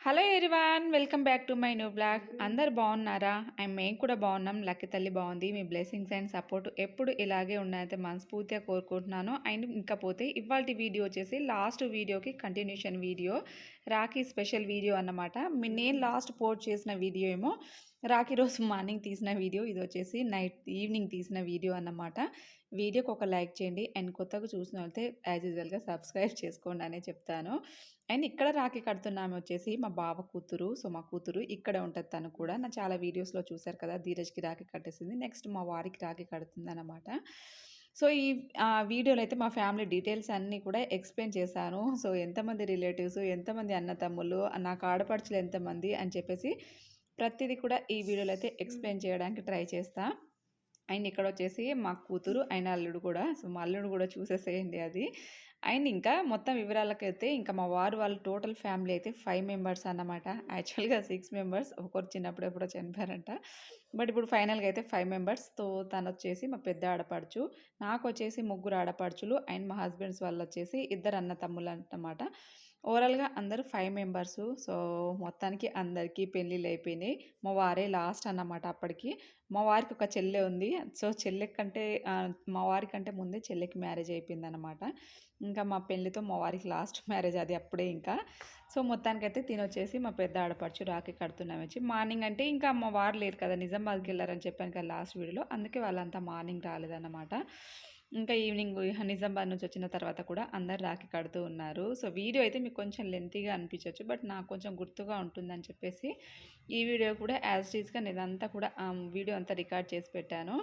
Hello everyone welcome back to my new blog అందరు బాగున్నారా? And మేము కూడా బాగున్నాం. లక్కి తల్లి బాగుంది. మీ బ్లెస్సింగ్స్ అండ్ సపోర్ట్ ఎప్పుడు ఇలాగే ఉన్నాయైతే మనస్ఫూర్తిగా కోరుకుంటున్నాను. అండ్ ఇంకా పోతే ఇవాళ వీడియో వచ్చేసి లాస్ట్ వీడియోకి continuation video. Rakhi special video అన్నమాట. మీ- నేను లాస్ట్ పోస్ట్ చేసిన వీడియో ఏమో రాఖీ రోజు మార్నింగ్ తీసిన వీడియో ఇది వచ్చేసి నైట్ ఈవినింగ్ తీసిన వీడియో అన్నమాట. వీడియోకి ఒక లైక్ చేయండి. అండ్ కొత్తగా చూసిన వాళ్ళైతే యాజ్ యూజువల్గా సబ్స్క్రైబ్ చేసుకోండి అనే చెప్తాను. అండ్ ఇక్కడ రాఖీ కడుతున్నాము వచ్చేసి మా బావ కూతురు. సో మా కూతురు ఇక్కడే ఉంటుంది తను కూడా. నా చాలా వీడియోస్లో చూశారు కదా ధీరజ్కి రాఖీ కట్టేసింది. నెక్స్ట్ మా వారికి రాఖీ కడుతుంది అనమాట సో ఈ ఆ, వీడియోలో అయితే మా ఫ్యామిలీ డీటెయిల్స్ అన్నీ కూడా ఎక్స్ప్లెయిన్ చేశాను. సో ఎంతమంది రిలేటివ్స్ ఎంతమంది అన్న తమ్ముళ్ళు నాకు ఆడపడుచులు ఎంతమంది అని చెప్పేసి ప్రతిదీ కూడా ఈ వీడియోలో అయితే ఎక్స్ప్లెయిన్ చేయడానికి ట్రై చేస్తా. అండ్ ఇక్కడ వచ్చేసి మా కూతురు అయిన అల్లుడు కూడా సో మా అల్లుడు కూడా చూసేసేయండి అది. అండ్ ఇంకా మొత్తం వివరాలకైతే ఇంకా మా వారు వాళ్ళ టోటల్ ఫ్యామిలీ అయితే ఫైవ్ మెంబర్స్ అన్నమాట. యాక్చువల్గా సిక్స్ మెంబర్స్ ఒకరు చిన్నప్పుడు ఎప్పుడో చనిపోయారంట. బట్ ఇప్పుడు ఫైనల్గా అయితే ఫైవ్ మెంబర్స్తో తను వచ్చేసి మా పెద్ద ఆడపడుచు నాకు వచ్చేసి ముగ్గురు ఆడపడుచులు అండ్ మా హస్బెండ్స్ వాళ్ళు వచ్చేసి ఇద్దరు అన్న తమ్ముళ్ళు అన్నమాట. ఓవరాల్గా అందరూ ఫైవ్ మెంబర్స్. సో మొత్తానికి అందరికీ పెళ్ళిళ్ళు అయిపోయినాయి. మా వారే లాస్ట్ అన్నమాట అప్పటికి. మా వారికి ఒక చెల్లె ఉంది. సో చెల్లె కంటే మా వారి కంటే ముందే చెల్లెకి మ్యారేజ్ అయిపోయిందనమాట ఇంకా మా పెళ్ళితో మా వారికి లాస్ట్ మ్యారేజ్ అది అప్పుడే ఇంకా. సో మొత్తానికైతే తినొచ్చేసి మా పెద్ద ఆడపడుచు రాఖీ కడుతున్నాం వచ్చి. మార్నింగ్ అంటే ఇంకా మా వారు లేరు కదా నిజామాబాద్కి వెళ్ళారని చెప్పాను కదా లాస్ట్ వీడియోలో. అందుకే వాళ్ళంతా మార్నింగ్ రాలేదన్నమాట. ఇంకా ఈవినింగ్ నిజామాబాద్ నుంచి వచ్చిన తర్వాత కూడా అందరు రాఖీ కడుతూ ఉన్నారు. సో వీడియో అయితే మీకు కొంచెం లెంతీగా అనిపించవచ్చు బట్ నాకు కొంచెం గుర్తుగా ఉంటుందని చెప్పేసి ఈ వీడియో కూడా యాజ్ టీజ్గా నేను అంతా కూడా వీడియో అంతా రికార్డ్ చేసి పెట్టాను.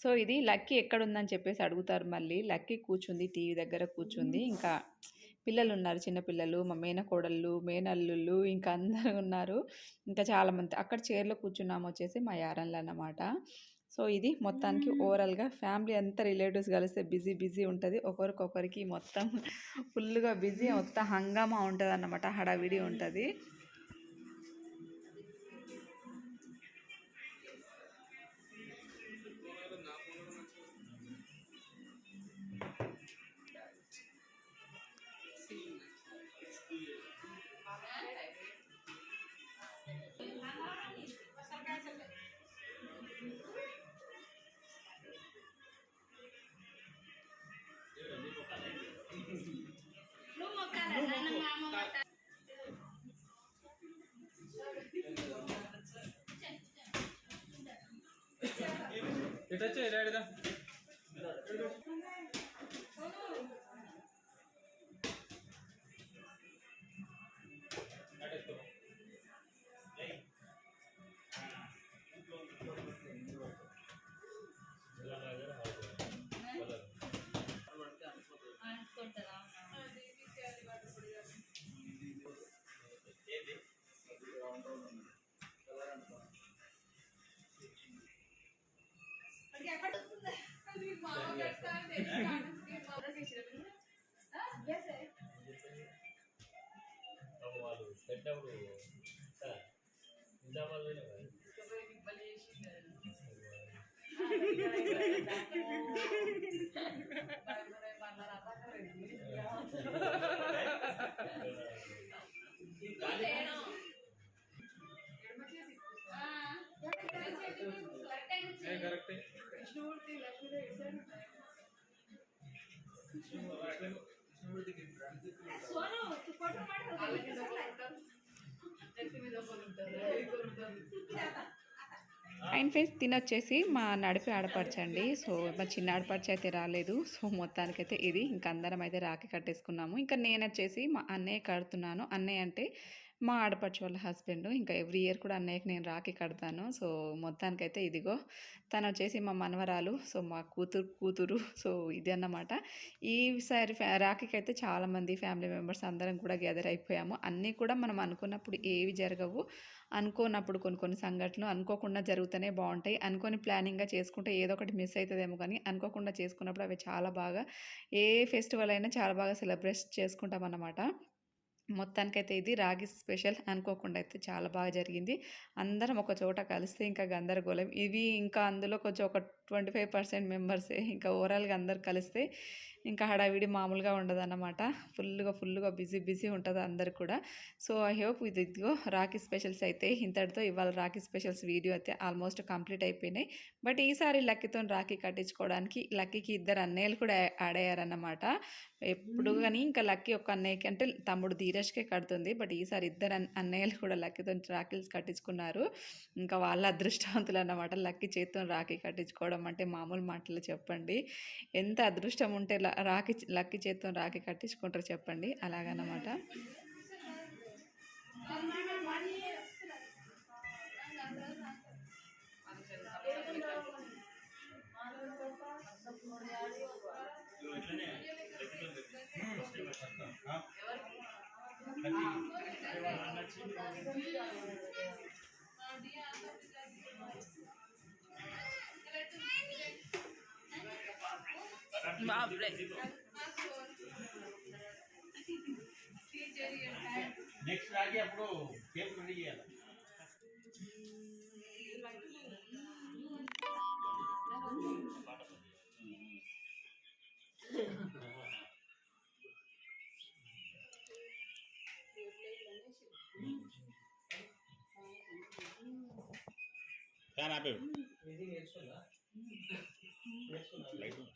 సో ఇది లక్కీ ఎక్కడుందని చెప్పేసి అడుగుతారు మళ్ళీ. లక్కీ కూర్చుంది టీవీ దగ్గర కూర్చుంది. ఇంకా పిల్లలు ఉన్నారు చిన్నపిల్లలు మా మేనకోడళ్ళు మేనల్లుళ్ళు ఇంకా అందరూ ఉన్నారు. ఇంకా చాలామంది అక్కడ చైర్లో కూర్చున్నాము వచ్చేసి మా యారన్లు అన్నమాట. సో ఇది మొత్తానికి ఓవరాల్గా ఫ్యామిలీ అంతా రిలేటివ్స్ కలిస్తే బిజీ బిజీ ఉంటుంది. ఒకరికొకరికి మొత్తం ఫుల్గా బిజీ మొత్తం హంగామా ఉంటుంది అన్నమాట హడావిడి ఉంటుంది. ఇటు వచ్చి డాడీదా వాళ్ళు పెట్టినప్పుడు సార్ నిజామాబాద్ పోయినా కదా కరెక్టే అండ్ ఫేస్ తినొచ్చేసి మా నడిపి ఆడపరచండి సో మా చిన్న ఆడపరచ అయితే రాలేదు. సో మొత్తానికైతే ఇది. ఇంకా అందరం అయితే రాఖీ కట్టేసుకున్నాము. ఇంకా నేను వచ్చేసి మా అన్నయ్య కడుతున్నాను. అన్నయ్య అంటే మా ఆడపడుచు వాళ్ళ హస్బెండ్ ఇంకా ఎవ్రీ ఇయర్ కూడా అన్నయ్యకి నేను రాఖీ కడతాను. సో మొత్తానికైతే ఇదిగో తను వచ్చేసి మా మనవరాలు సో మా కూతురు కూతురు సో ఇది అన్నమాట. ఈసారి రాఖీకి అయితే చాలామంది ఫ్యామిలీ మెంబర్స్ అందరం కూడా గ్యాదర్ అయిపోయాము. అన్నీ కూడా మనం అనుకున్నప్పుడు ఏవి జరగవు. అనుకోనప్పుడు కొన్ని కొన్ని సంఘటనలు అనుకోకుండా జరుగుతూనే బాగుంటాయి. అనుకొని ప్లానింగ్గా చేసుకుంటే ఏదో ఒకటి మిస్ అవుతుందేమో కానీ అనుకోకుండా చేసుకున్నప్పుడు అవి చాలా బాగా ఏ ఫెస్టివల్ అయినా చాలా బాగా సెలబ్రేట్ చేసుకుంటాం అన్నమాట. మొత్తానికైతే ఇది రాగి స్పెషల్ అనుకోకుండా అయితే చాలా బాగా జరిగింది. అందరం ఒక చోట కలిస్తే ఇంకా గందరగోళం. ఇవి ఇంకా అందులో కొంచెం ఒక ట్వంటీ ఫైవ్ పర్సెంట్ మెంబర్సే. ఇంకా ఓవరాల్గా అందరు కలిస్తే ఇంకా హడావిడి మామూలుగా ఉండదన్నమాట. ఫుల్గా ఫుల్గా బిజీ బిజీ ఉంటుంది అందరు కూడా. సో ఐ హోప్ ఇది ఇదిగో రాఖీ స్పెషల్స్ అయితే ఇంతటితో ఇవాళ రాఖీ స్పెషల్స్ వీడియో అయితే ఆల్మోస్ట్ కంప్లీట్ అయిపోయినాయి. బట్ ఈసారి లక్కీతో రాఖీ కట్టించుకోవడానికి లక్కీకి ఇద్దరు అన్నయ్యలు కూడా యాడ్ అయ్యారన్నమాట. ఎప్పుడు కానీ ఇంకా లక్కీ ఒక అన్నయ్యకి అంటే తమ్ముడు ధీరజ్కే కడుతుంది. బట్ ఈసారి ఇద్దరు అన్- అన్నయ్యలు కూడా లక్కీతో రాఖీలు కట్టించుకున్నారు. ఇంకా వాళ్ళ అదృష్టవంతులు అన్నమాట లక్కీ చేతితో రాఖీ కట్టించుకోవడం అంటే మామూలు మాటలు చెప్పండి. ఎంత అదృష్టం ఉంటే ల- రాఖీ లక్కీ చేత్తో రాఖీ కట్టించుకుంటారు చెప్పండి. అలాగన్నమాట నెక్స్ట్ రాకి అప్పుడు పేపర్ రెడీ చేయాలి ఫ్యాన్ ఆపే ఎవరు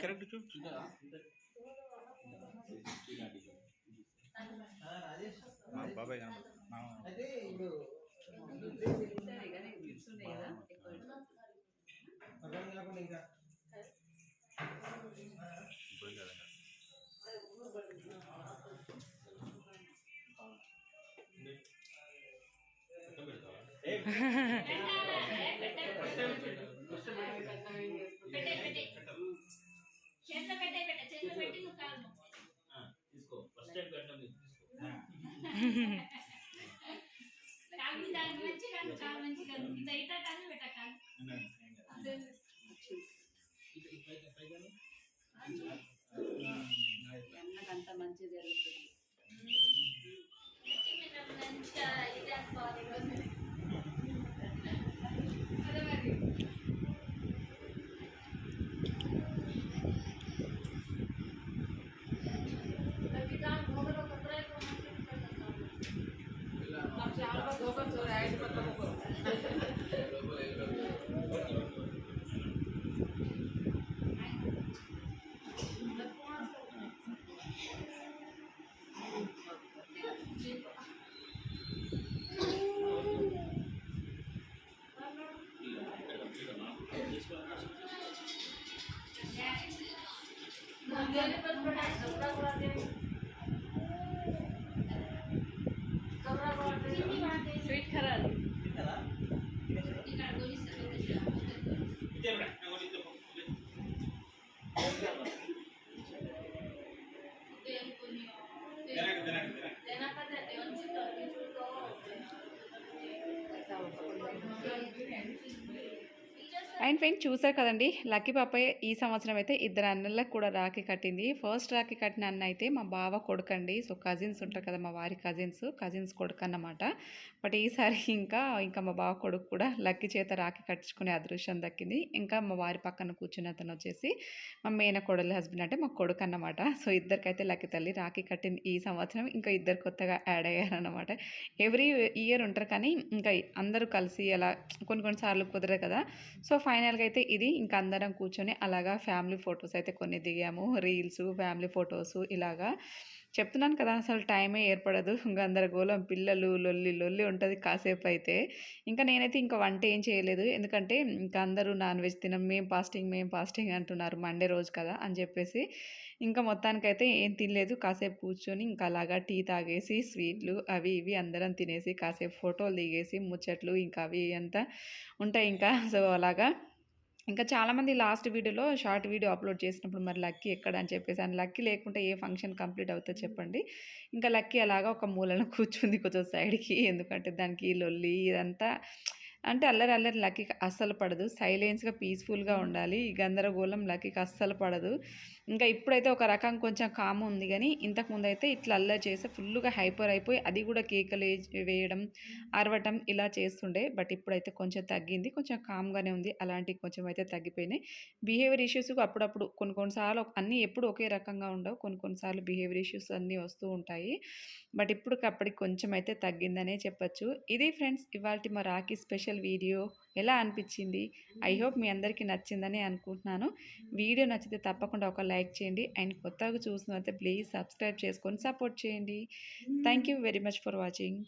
కరెక్ట్ చూ మా బాబాయ్ కనబడు మా ఇప్పుడు కాదండి చేతిలో 哼哼哼 জলে అండ్ ఫ్రెండ్ చూసారు కదండి లక్కీ పాపయ్య ఈ సంవత్సరం అయితే ఇద్దరు అన్నలకు కూడా రాఖీ కట్టింది. ఫస్ట్ రాఖీ కట్టిన అన్న అయితే మా బావ కొడుకు అండి సో కజిన్స్ ఉంటారు కదా మా వారి కజిన్స్ కజిన్స్ కొడుకు అన్నమాట. బట్ ఈసారి ఇంకా ఇంకా మా బావ కొడుకు కూడా లక్కీ చేత రాఖీ కట్టించుకునే అదృశ్యం దక్కింది. ఇంకా మా వారి పక్కన కూర్చున్న అతను వచ్చేసి మా మేన కొడలి హస్బెండ్ అంటే మా కొడుకు అన్నమాట. సో ఇద్దరికైతే లక్కీ తల్లి రాఖీ కట్టింది ఈ సంవత్సరం. ఇంకా ఇద్దరు కొత్తగా యాడ్ అయ్యారనమాట ఎవ్రీ ఇయర్ ఉంటారు కానీ ఇంకా అందరూ కలిసి అలా కొన్ని కొన్నిసార్లు కుదరదు కదా. సో ఫైన్ ఫైనల్గా అయితే ఇది. ఇంకా అందరం కూర్చొని అలాగా ఫ్యామిలీ ఫొటోస్ అయితే కొన్ని దిగాము. రీల్స్ ఫ్యామిలీ ఫొటోస్ ఇలాగా. చెప్తున్నాను కదా అసలు టైమే ఏర్పడదు. గందరగోళం పిల్లలు లొల్లి లొల్లి ఉంటుంది కాసేపు అయితే ఇంకా నేనైతే ఇంకా వంట ఏం చేయలేదు. ఎందుకంటే ఇంకా అందరూ నాన్ వెజ్ తినం మేము ఫాస్టింగ్ మేము ఫాస్టింగ్ అంటున్నారు మండే రోజు కదా అని చెప్పేసి. ఇంకా మొత్తానికైతే ఏం తినలేదు. కాసేపు కూర్చొని ఇంకా అలాగా టీ తాగేసి స్వీట్లు అవి ఇవి అందరం తినేసి కాసేపు ఫోటోలు దిగేసి ముచ్చట్లు ఇంకా అవి అంతా ఉంటాయి ఇంకా. సో అలాగా ఇంకా చాలామంది లాస్ట్ వీడియోలో షార్ట్ వీడియో అప్లోడ్ చేసినప్పుడు మరి లక్కీ ఎక్కడ అని చెప్పేసి అని లక్కీ లేకుంటే ఏ ఫంక్షన్ కంప్లీట్ అవుతుందో చెప్పండి. ఇంకా లక్కీ అలాగా ఒక మూలన కూర్చుంది కొంచెం సైడ్కి ఎందుకంటే దానికి లొల్లి ఇదంతా అంటే అల్లరి అల్లరి లక్కీకి అస్సలు పడదు. సైలెన్స్గా పీస్ఫుల్గా ఉండాలి. ఈ గందరగోళం లక్కీకి అస్సలు పడదు. ఇంకా ఇప్పుడైతే ఒక రకం కొంచెం కాము ఉంది కానీ ఇంతకుముందు అయితే ఇట్లా అల్లరి చేస్తే ఫుల్గా హైపర్ అయిపోయి అది కూడా కేకలు వేయడం అరవటం ఇలా చేస్తుండే. బట్ ఇప్పుడైతే కొంచెం తగ్గింది. కొంచెం కామ్గానే ఉంది. అలాంటివి కొంచెం అయితే తగ్గిపోయినాయి. బిహేవియర్ ఇష్యూస్ అప్పుడప్పుడు కొన్ని కొన్నిసార్లు అన్నీ ఎప్పుడు ఒకే రకంగా ఉండవు. కొన్ని కొన్నిసార్లు బిహేవియర్ ఇష్యూస్ అన్నీ వస్తూ ఉంటాయి. బట్ ఇప్పటికప్పటికి కొంచెం అయితే తగ్గిందనే చెప్పొచ్చు. ఇది ఫ్రెండ్స్ ఇవాళ మా రాఖీ స్పెషల్ వీడియో ఎలా అనిపించింది? ఐ హోప్ మీ అందరికీ నచ్చిందని అనుకుంటున్నాను. వీడియో నచ్చితే తప్పకుండా ఒక లైక్ చేయండి. అండ్ కొత్తగా చూసినైతే ప్లీజ్ సబ్స్క్రైబ్ చేసుకొని సపోర్ట్ చేయండి. Thank you very much for watching.